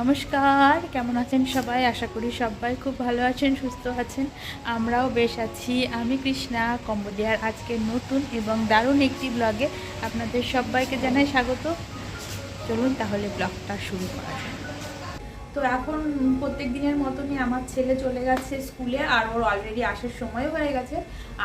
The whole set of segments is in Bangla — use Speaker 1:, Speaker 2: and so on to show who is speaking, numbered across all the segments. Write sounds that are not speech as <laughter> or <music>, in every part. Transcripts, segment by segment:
Speaker 1: নমস্কার, কেমন আছেন সবাই? আশা করি সবাই খুব ভালো আছেন, সুস্থ আছেন। আমরাও বেশ আছি। আমি কৃষ্ণা কম্বোডিয়ার আজকে নতুন এবং দারুণ একটি ব্লগে আপনাদের সবাইকে জানাই স্বাগত। চলুন তাহলে ব্লগটা শুরু করা যাক। তো এখন প্রত্যেক দিনের মতনই আমার ছেলে চলে গেছে স্কুলে, আর ওর অলরেডি আসার সময় হয়ে গেছে।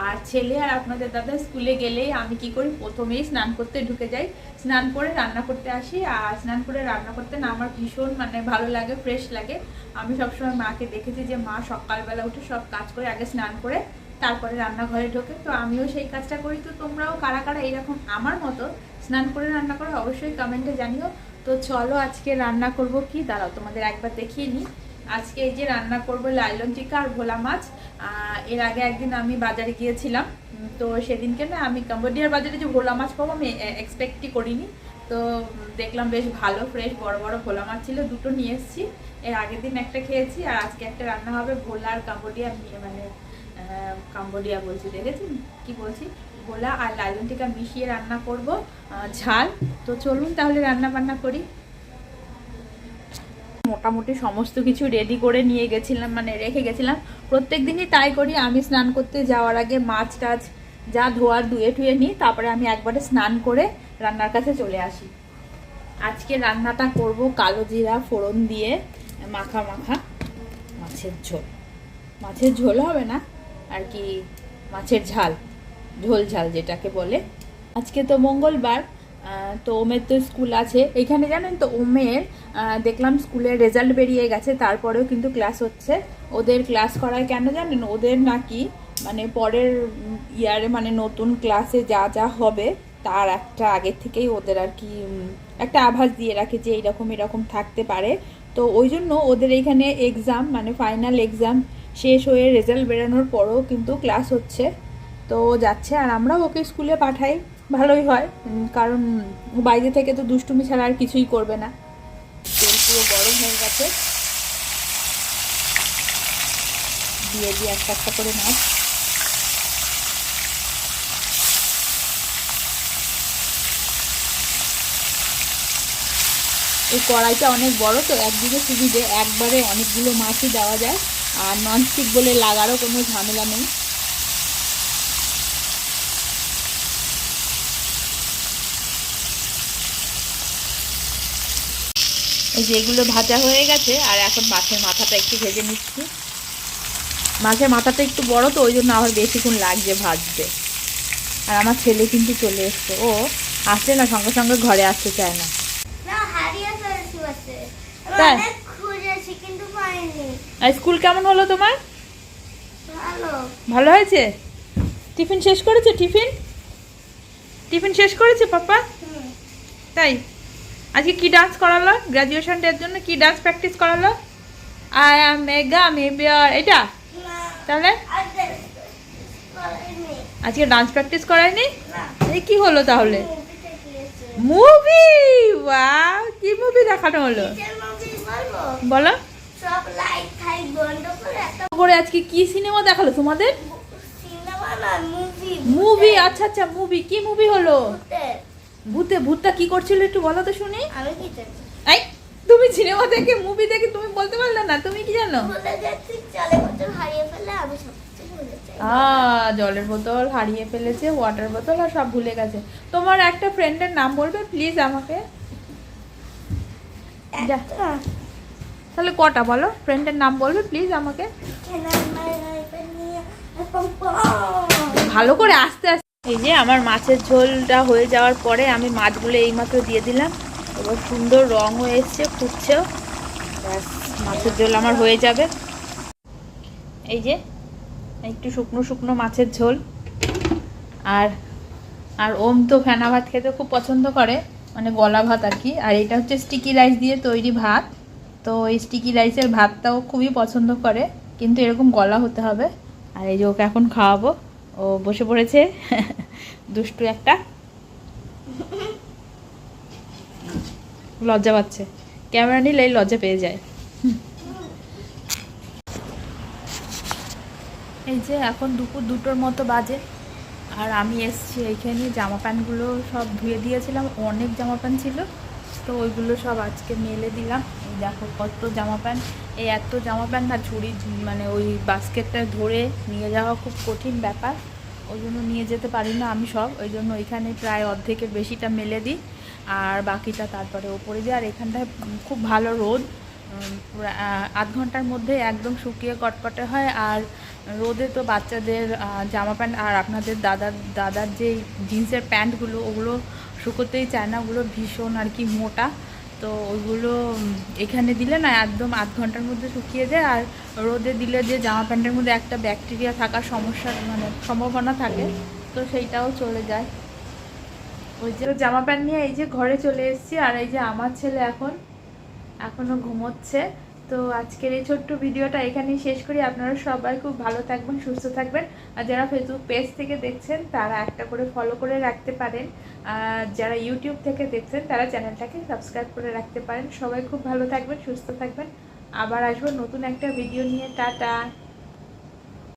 Speaker 1: আর ছেলে আর আপনাদের দাদা স্কুলে গেলেই আমি কি করি? প্রথমেই স্নান করতে ঢুকে যাই। স্নান করে রান্না করতে আসি, আর স্নান করে রান্না করতে না আমার ভীষণ মানে ভালো লাগে ফ্রেশ লাগে। আমি সবসময় মাকে দেখেছি যে, মা সকালবেলা উঠে সব কাজ করে আগে স্নান করে তারপরে রান্নাঘরে ঢোকে। তো আমিও সেই কাজটা করি। তো তোমরাও কারা কারা এইরকম আমার মতো স্নান করে রান্না করো অবশ্যই কমেন্টে জানিও। তো চলো আজকে রান্না করব কি? দাঁড়াও, তোমাদের একবার দেখিয়ে নিই। আজকে এই যে রান্না করব লাইলন টিকা আর ভোলা মাছ। এর আগে একদিন আমি বাজারে গিয়েছিলাম। তো সেদিনকে না আমি কম্বোডিয়ার বাজারে যে ভোলা মাছ পাবো আমি এক্সপেক্টই করিনি। তো দেখলাম বেশ ভালো ফ্রেশ বড় বড় ভোলা মাছ ছিল। দুটো নিয়ে এসেছি। এর আগের দিন একটা খেয়েছি আর আজকে একটা রান্না হবে ভোলা আর কাম্বোডিয়া মানে কাম্বোডিয়া বলছি, দেখেছেন? কি বলছি? গোলা আর লাইলন টিকা মিশিয়ে রান্না করব ঝাল। তো চলুন তাহলে রান্না বান্না করি। মোটামুটি সমস্ত কিছু রেডি করে নিয়ে গেছিলাম মানে রেখে গেছিলাম। প্রত্যেক দিনই তাই করি, আমি স্নান করতে যাওয়ার আগে মাছ টাছ যা ধোয়ার ধুয়ে টুয়ে নিই, তারপরে আমি একবারে স্নান করে রান্নার কাছে চলে আসি। আজকে রান্নাটা করব কালো জিরা ফোড়ন দিয়ে, মাখা মাখা মাছের ঝোল। মাছের ঝোল হবে না? আর কি মাছের ঝাল, ঝোল ঝাল যেটাকে বলে। আজকে তো মঙ্গলবার তো ওমের তো স্কুল আছে। এখানে জানেন তো ওমের দেখলাম স্কুলের রেজাল্ট বেরিয়ে গেছে, তারপরেও কিন্তু ক্লাস হচ্ছে। ওদের ক্লাস করায় কেন জানেন? ওদের নাকি মানে পরের ইয়ারে মানে নতুন ক্লাসে যা যা হবে, তার একটা আগের থেকেই ওদের আর কি একটা আভাস দিয়ে রাখে যে এইরকম এরকম থাকতে পারে। তো ওই জন্য ওদের এখানে এক্সাম মানে ফাইনাল এক্সাম শেষ হয়ে রেজাল্ট বেরানোর পরও কিন্তু ক্লাস হচ্ছে। তো যাচ্ছে আর আমরাও ওকে স্কুলে পাঠাই, ভালোই হয়। কারণ বাইরে থেকে তো দুষ্টুমি ছাড়া আর কিছুই করবে না। পুরো গরম হয়ে গেছে। দিয়ে দিয়ে একটা একটা করে মাছ এই কড়াইটা অনেক বড়, তো একদিকে সুবিধে। একবারে অনেকগুলো মাছই দেওয়া যায়। আর ননস্টিক বলে লাগারও কোনো ঝামেলা নেই। এই যে এগুলো ভাজা হয়ে গেছে আর এখন মাছের মাথাটা একটু ভেজে নিচ্ছি। মাছের মাথাটা একটু বড় তো ওই জন্য আবার বেশিক্ষণ লাগছে ভাজতে। আর আমার ছেলে কিন্তু চলে এসছে। ও আসছে না সঙ্গে সঙ্গে ঘরে আসতে চায় না। তাই?
Speaker 2: কিন্তু পাইনি।
Speaker 1: আর স্কুল কেমন হলো তোমার?
Speaker 2: ভালো।
Speaker 1: ভালো হয়েছে? টিফিন শেষ করেছে টিফিন? টিফিন শেষ করেছে পাপা? তাই? আজকে কি ডান্স করালো? গ্র্যাজুয়েশন ডের জন্য কি ডান্স প্র্যাকটিস করালো? আই অ্যাম মেগা মেবিয়ার এটা? তাহলে। আজকে ডান্স প্র্যাকটিস করায়নি এই কি হলো তাহলে? মুভি ওয়াও কি মুভি দেখানো হলো? বলো।
Speaker 2: সব লাইট ফাইট বন্ধ করে একটা
Speaker 1: করে আজকে কি সিনেমা দেখাল তোমাদের?
Speaker 2: সিনেমা না মুভি
Speaker 1: মুভি আচ্ছা আচ্ছা মুভি কি মুভি হলো। ভূতে ভূতটা কি করছিল একটু বলো তো শুনি।
Speaker 2: আমি কি জানি
Speaker 1: এই তুমি সিনেমা দেখে মুভি দেখে তুমি বলতে পারলে না তুমি কি জানো? জলের বোতল হারিয়ে ফেলেছে ওয়াটার বোতল আর সব ভুলে গেছে। তোমার একটা ফ্রেন্ডের নাম বলবে প্লিজ আমাকে। তাহলে কটা বলো? ফ্রেন্ডের নাম বলবে প্লিজ আমাকে। ভালো করে আস্তে আস্তে। এই যে আমার মাছের ঝোলটা হয়ে যাওয়ার পরে আমি মাছগুলো এইমাত্র দিয়ে দিলাম। এবার সুন্দর রঙও এসছে ফুটছেও মাছের ঝোল আমার হয়ে যাবে। এই যে, একটু শুকনো শুকনো মাছের ঝোল। আর আর ওম তো ফেনা ভাত খেতে খুব পছন্দ করে মানে গলা ভাত আর কি। আর এটা হচ্ছে স্টিকি রাইস দিয়ে তৈরি ভাত। তো এই স্টিকি রাইসের ভাতটাও খুবই পছন্দ করে, কিন্তু এরকম গলা হতে হবে। আর এই যে ওকে এখন খাওয়াবো, ও বসে পড়েছে, <laughs> দুষ্টু একটা। লজ্জা পাচ্ছে। ক্যামেরা নিলে এই লজ্জা পেয়ে যায়। এই যে এখন দুপুর দুটোর মতো বাজে, আর আমি এসছি এইখানে, জামা প্যান্টগুলো সব ধুয়ে দিয়েছিলাম, অনেক জামা প্যান্ট ছিল, তো ওইগুলো সব আজকে মেলে দিলাম। দেখো কত জামা প্যান্ট। এই এত জামা প্যান্ট না ঝুড়ি মানে ওই বাস্কেটটা ধরে নিয়ে যাওয়া খুব কঠিন ব্যাপার। ওই জন্য নিয়ে যেতে পারি না আমি সব। ওই জন্য ওইখানে প্রায় অর্ধেকের বেশিটা মেলে দিই। আর বাকিটা তারপরে ওপরে দিই। আর এখানটায় খুব ভালো রোদ। আধ ঘণ্টার মধ্যে একদম শুকিয়ে কটকটে হয়। আর রোদে তো বাচ্চাদের জামা প্যান্ট আর আপনাদের দাদার দাদার যে জিন্সের প্যান্টগুলো, ওগুলো শুকোতেই চায় না। ওগুলো ভীষণ আর কি মোটা। তো ওইগুলো এখানে দিলে না একদম আধ ঘণ্টার মধ্যে শুকিয়ে যায় আর রোদে দিলে যে জামা প্যান্টের মধ্যে একটা ব্যাকটেরিয়া থাকার সমস্যা মানে সম্ভাবনা থাকে, তো সেইটাও চলে যায়। ওই যে জামা প্যান্ট নিয়ে এই যে ঘরে চলে এসেছি আর এই যে আমার ছেলে এখন এখনও ঘুমোচ্ছে। তো আজকের এই ছোট্ট ভিডিওটা এখানেই শেষ করি। আপনারা সবাই খুব ভালো থাকবেন, সুস্থ থাকবেন। আর যারা ফেসবুক পেজ থেকে দেখছেন, তারা একটা করে ফলো করে রাখতে পারেন। আর যারা ইউটিউব থেকে দেখছেন, তারা চ্যানেলটাকে সাবস্ক্রাইব করে রাখতে পারেন। সবাই খুব ভালো থাকবেন, সুস্থ থাকবেন। আবার আসব নতুন একটা ভিডিও নিয়ে। টাটা!